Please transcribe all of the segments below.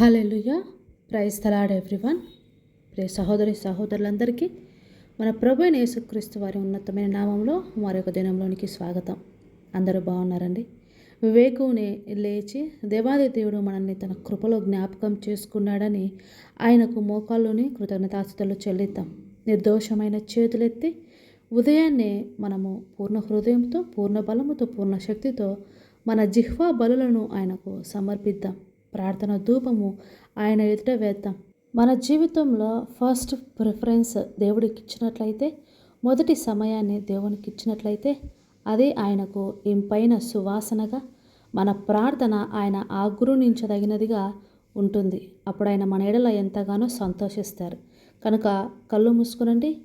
Hallelujah praise the Lord everyone. ప్రే సహోదరి సహోదరులందరికీ మన ప్రభు యేసుక్రీస్తు వారి ఉన్నతమైన నామంలో మరొక దినంలోనికి స్వాగతం. అందరూ బాగున్నారండి? వివేకునే లేచి దేవాది దేవుడు మనల్ని తన కృపలో జ్ఞాపకం చేసుకున్నాడని ఆయనకు మోకాల్లోని కృతజ్ఞతాస్తులు చెల్లిద్దాం. నిర్దోషమైన చేతులెత్తి ఉదయాన్నే మనము పూర్ణ హృదయంతో పూర్ణ బలముతో పూర్ణ శక్తితో మన జిహ్వా బలులను ఆయనకు సమర్పిద్దాం. ప్రార్థన ధూపము ఆయన ఎదుట వేద్దాం. మన జీవితంలో ఫస్ట్ ప్రిఫరెన్స్ దేవుడికి ఇచ్చినట్లయితే మొదటి సమయాన్ని దేవునికి ఇచ్చినట్లయితే అది ఆయనకు ఇంపైన సువాసనగా మన ప్రార్థన ఆయన ఆగ్రహించదగినదిగా ఉంటుంది. అప్పుడు ఆయన మన ఎడల ఎంతగానో సంతోషిస్తారు. కనుక కళ్ళు మూసుకునండి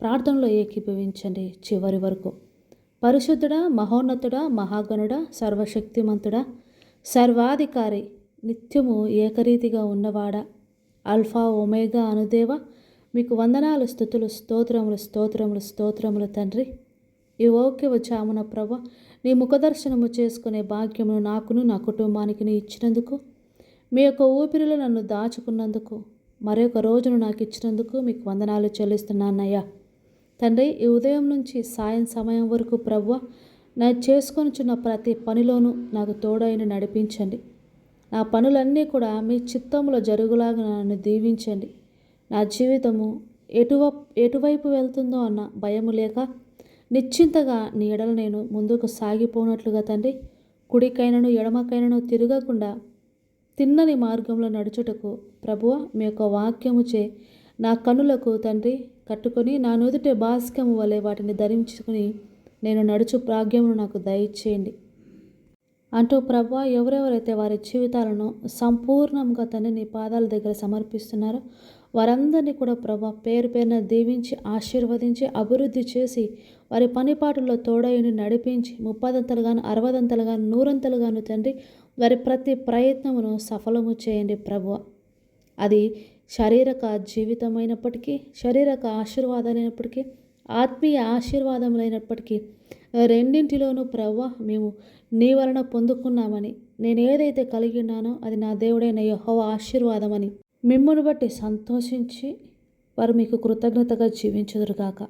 ప్రార్థనలో ఏకీభవించండి చివరి వరకు. పరిశుద్ధుడా మహోన్నతుడా మహాగణుడా సర్వశక్తిమంతుడా సర్వాధికారి నిత్యము ఏకరీతిగా ఉన్నవాడా? అల్ఫా ఒమేగా అనుదేవ? మీకు వందనాలు స్థుతులు స్తోత్రములు స్తోత్రములు స్తోత్రములు తండ్రి. ఈ ఓకే వచ్చామున ప్రభ నీ ముఖదర్శనము చేసుకునే భాగ్యమును నాకును నా కుటుంబానికి ఇచ్చినందుకు మీ యొక్క ఊపిరిలో నన్ను దాచుకున్నందుకు మరొక రోజును నాకు ఇచ్చినందుకు మీకు వందనాలు చెల్లిస్తున్నానయ్యా. తండ్రి ఈ ఉదయం నుంచి సాయం సమయం వరకు ప్రవ్వ నా చేసుకొనిచున్న ప్రతి పనిలోనూ నాకు తోడైన నడిపించండి. నా పనులన్నీ కూడా మీ చిత్తంలో జరుగులాగా నన్ను దీవించండి. నా జీవితము ఎటువ ఎటువైపు వెళ్తుందో అన్న భయము లేక నిశ్చింతగా నీ ఎడలు నేను ముందుకు సాగిపోనట్లుగా తండ్రి. కుడికైనను ఎడమకైనను తిరగకుండా తిన్నని మార్గంలో నడుచుటకు ప్రభువ మీ యొక్క వాక్యము చే నా కనులకు తండ్రి కట్టుకొని నా నుదుటే భాస్కము వలె వాటిని ధరించుకుని నేను నడుచు ప్రాగ్యమును నాకు దయచేయండి. అంటూ ప్రభా ఎవరెవరైతే వారి జీవితాలను సంపూర్ణంగా తను నీ పాదాల దగ్గర సమర్పిస్తున్నారో వారందరినీ కూడా ప్రభా పేరు పేరున దీవించి ఆశీర్వదించి అభివృద్ధి చేసి వారి పనిపాటుల్లో తోడైని నడిపించి ముప్పదంతలుగాను అరవదంతలుగాను నూరంతలుగాను తండ్రి వారి ప్రతి ప్రయత్నమును సఫలము చేయండి ప్రభు. అది శారీరక జీవితమైనప్పటికీ శారీరక ఆశీర్వాదాలైనప్పటికీ ఆత్మీయ ఆశీర్వాదములైనప్పటికీ రెండింటిలోనూ ప్రవ్వ మేము నీ వలన పొందుకున్నామని. నేను ఏదైతే కలిగి ఉన్నానో అది నా దేవుడైన యహోవ ఆశీర్వాదమని. మిమ్మల్ని బట్టి సంతోషించి వారు మీకు కృతజ్ఞతగా జీవించదురుగాక.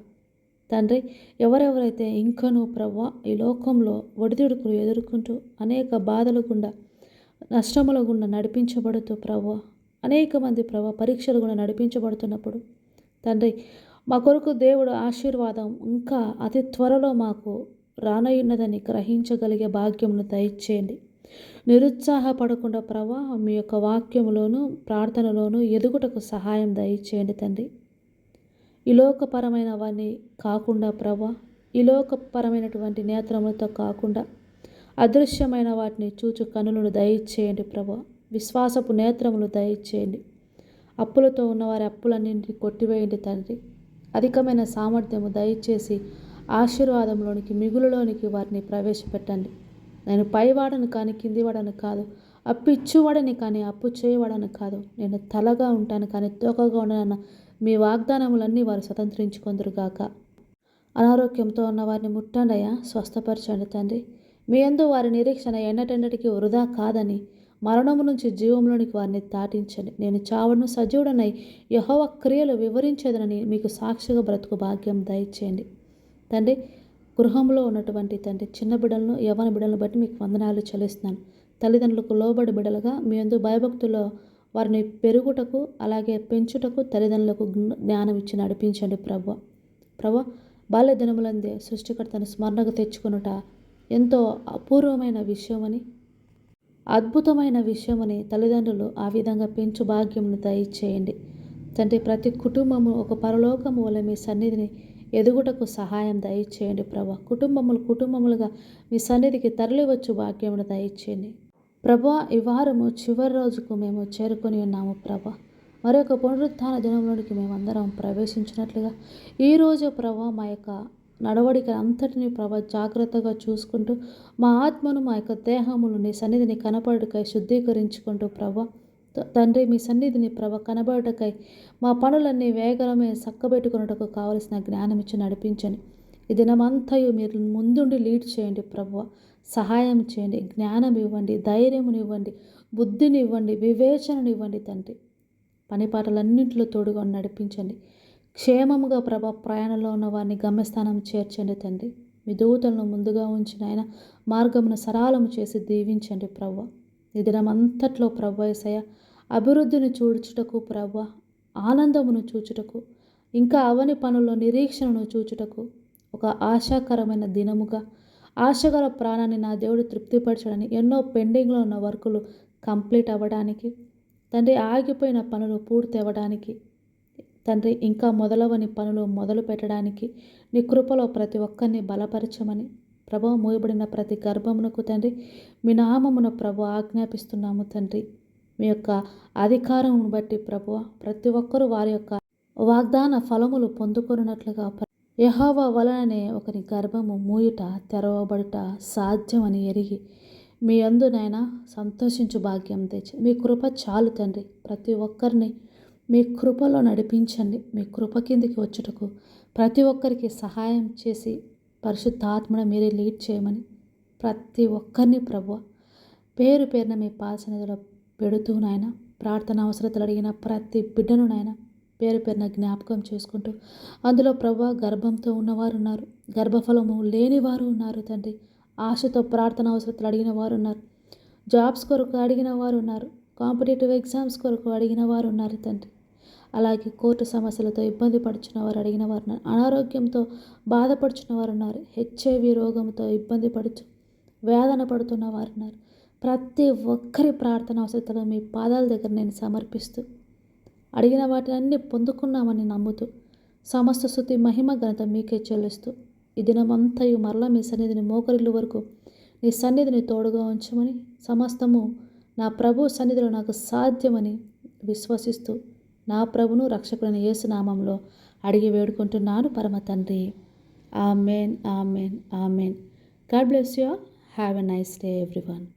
తండ్రి ఎవరెవరైతే ఇంకనూ ప్రవ్వ ఈ లోకంలో ఒడిదుడుకులు ఎదుర్కొంటూ అనేక బాధలు గుండా నష్టముల గుండా నడిపించబడుతూ ప్రవ్వ అనేక మంది ప్రవ పరీక్షలు కూడా నడిపించబడుతున్నప్పుడు తండ్రి మా కొరకు దేవుడు ఆశీర్వాదం ఇంకా అతి త్వరలో మాకు రానయ్యున్నదని గ్రహించగలిగే భాగ్యమును దయచేయండి. నిరుత్సాహపడకుండా ప్రభా మీ యొక్క వాక్యములోను ప్రార్థనలోను ఎదుగుటకు సహాయం దయచేయండి తండ్రి. ఇలోకపరమైనవన్నీ వారిని కాకుండా ప్రభా ఇలోకపరమైనటువంటి నేత్రములతో కాకుండా అదృశ్యమైన వాటిని చూచు కనులను దయచేయండి ప్రభా. విశ్వాసపు నేత్రములు దయచేయండి. అప్పులతో ఉన్నవారి అప్పులన్నింటినీ కొట్టివేయండి తండ్రి. అధికమైన సామర్థ్యము దయచేసి ఆశీర్వాదంలోనికి మిగులులోనికి వారిని ప్రవేశపెట్టండి. నేను పైవాడను కానీ కిందివాడను కాదు. అప్పు ఇచ్చువాడని కానీ అప్పు చేయవాడని కాదు. నేను తలగా ఉంటాను కానీ తోకగా ఉండనన్న మీ వాగ్దానములన్నీ వారు స్వతంత్రించుకొందరుగాక అనారోగ్యంతో ఉన్న వారిని ముట్టండయా స్వస్థపరచండి తండ్రి. మీ అందు వారి నిరీక్షణ ఎన్నటెన్నటికీ వృధా కాదని మరణము నుంచి జీవంలోనికి వారిని దాటించండి. నేను చావును సజీవుడనై యహోవ క్రియలు వివరించేదనని మీకు సాక్షిగా బ్రతుకు భాగ్యం దయచేయండి. తండ్రి గృహంలో ఉన్నటువంటి తండ్రి చిన్న బిడ్డలను యవన బిడ్డలను బట్టి మీకు వందనాలు చెల్లిస్తున్నాను. తల్లిదండ్రులకు లోబడి బిడలుగా మీ అందు భయభక్తుల్లో వారిని పెరుగుటకు అలాగే పెంచుటకు తల్లిదండ్రులకు జ్ఞానం ఇచ్చి నడిపించండి ప్రభు ప్రభు బాల్య దినములందే సృష్టికర్తను స్మరణకు తెచ్చుకునుట ఎంతో అపూర్వమైన విషయమని అద్భుతమైన విషయమని తల్లిదండ్రులు ఆ విధంగా పెంచు భాగ్యమును దయచేయండి. తండ్రి ప్రతి కుటుంబము ఒక పరలోకము వల్ల మీ సన్నిధిని ఎదుగుటకు సహాయం దయచేయండి ప్రభా. కుటుంబములు కుటుంబములుగా మీ సన్నిధికి తరలివచ్చు భాగ్యమును దయచేయండి. ప్రభా ఈ వారము చివరి రోజుకు మేము చేరుకొని ఉన్నాము ప్రభా. మరొక పునరుత్థాన దినంలోనికి మేమందరం ప్రవేశించినట్లుగా ఈరోజు ప్రభా మా యొక్క నడవడిక అంతటిని ప్రభ జాగ్రత్తగా చూసుకుంటూ మా ఆత్మను మా యొక్క దేహమును నీ సన్నిధిని కనపడుటకై శుద్ధీకరించుకుంటూ ప్రభ. తండ్రి మీ సన్నిధిని ప్రభ కనబడుటకై మా పనులన్నీ వేగరమే చక్కబెట్టుకున్నటకు కావలసిన జ్ఞానం ఇచ్చి నడిపించండి. ఈ దినమంతయు మీరు ముందుండి లీడ్ చేయండి ప్రభు. సహాయం చేయండి జ్ఞానం ఇవ్వండి ధైర్యమునివ్వండి బుద్ధినివ్వండి వివేచననివ్వండి తండ్రి. పని పాటలన్నింటిలో తోడుగా నడిపించండి. క్షేమముగా ప్రభ ప్రయాణంలో ఉన్న వారిని గమ్యస్థానం చేర్చండి తండ్రి. మీ దూతలను ముందుగా ఉంచిన ఆయన మార్గమును సరాలము చేసి దీవించండి ప్రవ్వ ఈ దినమంతట్లో ప్రవ్వయసయ అభివృద్ధిని చూచుటకు ప్రవ్వ ఆనందమును చూచుటకు ఇంకా అవని పనుల్లో నిరీక్షణను చూచుటకు ఒక ఆశాకరమైన దినముగా ఆశగల ప్రాణాన్ని నా దేవుడు తృప్తిపరచడని ఎన్నో పెండింగ్లో ఉన్న వర్కులు కంప్లీట్ అవ్వడానికి తండ్రి ఆగిపోయిన పనులు పూర్తి అవ్వడానికి తండ్రి ఇంకా మొదలవని పనులు మొదలు పెట్టడానికి నీ కృపలో ప్రతి ఒక్కరిని బలపరచమని ప్రభు మూయబడిన ప్రతి గర్భమునకు తండ్రి మీ నామమున ప్రభు ఆజ్ఞాపిస్తున్నాము తండ్రి. మీ యొక్క అధికారమును బట్టి ప్రభు ప్రతి ఒక్కరూ వారి యొక్క వాగ్దాన ఫలములు పొందుకున్నట్లుగా యహోవా వలననే ఒకరి గర్భము మూయుట తెరవబడుట సాధ్యమని ఎరిగి మీ అందునైనా సంతోషించు భాగ్యం తెచ్చి మీ కృప చాలు తండ్రి. ప్రతి ఒక్కరిని మీ కృపలో నడిపించండి. మీ కృప కిందికి వచ్చుటకు ప్రతి ఒక్కరికి సహాయం చేసి పరిశుద్ధాత్మను మీరే లీడ్ చేయమని ప్రతి ఒక్కరిని ప్రభు పేరు పేరున మీ పాసనిధిలో పెడుతూ నాయన ప్రార్థన అవసరతలు అడిగిన ప్రతి బిడ్డను నాయన పేరు పేరున జ్ఞాపకం చేసుకుంటూ అందులో ప్రభు గర్భంతో ఉన్నవారు ఉన్నారు. గర్భఫలము లేని వారు ఉన్నారు తండ్రి. ఆశతో ప్రార్థన అవసరతలు అడిగిన వారు ఉన్నారు. జాబ్స్ కొరకు అడిగిన వారు ఉన్నారు. కాంపిటేటివ్ ఎగ్జామ్స్ కొరకు అడిగిన వారు ఉన్నారు తండ్రి. అలాగే కోర్టు సమస్యలతో ఇబ్బంది పడుచున్న వారు అడిగిన వారు అనారోగ్యంతో బాధపడుచున్న వారు ఉన్నారు హెచ్ఐవి రోగంతో ఇబ్బంది పడుచు వేదన పడుతున్న వారు ఉన్నారు ప్రతి ఒక్కరి ప్రార్థన అవసరతలో మీ పాదాల దగ్గర నేను సమర్పిస్తూ అడిగిన వాటిని అన్ని పొందుకున్నామని నమ్ముతూ సమస్త శృతి మహిమ ఘనత మీకే చెల్లిస్తూ ఈ దినమంతయు మరలా మీ సన్నిధిని మోకరిల్లు వరకు నీ సన్నిధిని తోడుగా ఉంచమని సమస్తము నా ప్రభు సన్నిధిలో నాకు సాధ్యమని విశ్వసిస్తూ నా ప్రభును రక్షకుడైన యేసునామంలో అడిగి వేడుకుంటున్నాను పరమ తండ్రి. Amen amen amen. God bless you have a nice day everyone.